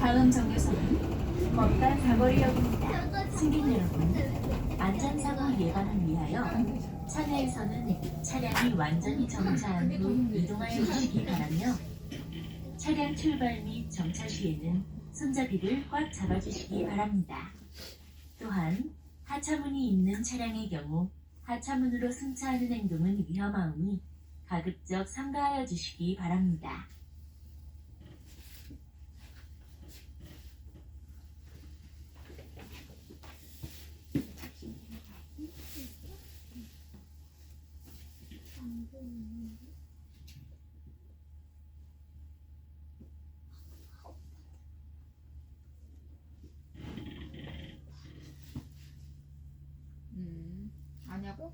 다음 정류소는 안전상황 예방을 위하여 차내에서는 차량이 완전히 정차한 후 이동하여 주시기 바라며 차량 출발 및 정차 시에는 손잡이를 꽉 잡아주시기 바랍니다. 또한 하차문이 있는 차량의 경우 하차문으로 승차하는 행동은 위험하오니 가급적 삼가하여 주시기 바랍니다. 음, 아냐고?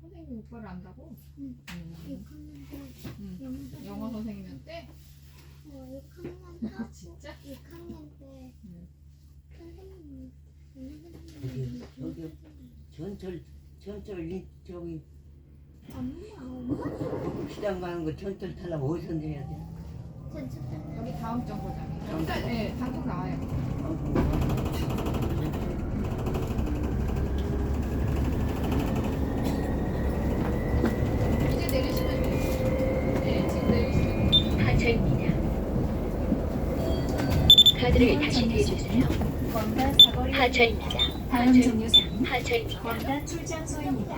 선생님 오빠를 안다고? 응. 음, 6학년 음. 때 영어 선생님한테? 어, 6학년 하고 진짜? 6학년 때 응. 선생님이 저기, 저기. 전철 전철 이 저기 시장 가는 거 전철 타려면 어디서 내야 돼? 여기 다음 일단, 정- 네, 당장 나와요. 이제 내리시면 돼요. 네, 지금 내리시면 돼요. 하차입니다. 카드를 다시 대주세요. 사거리 하차입니다. 다음 정류장 하차입니다. 원가 출장소입니다.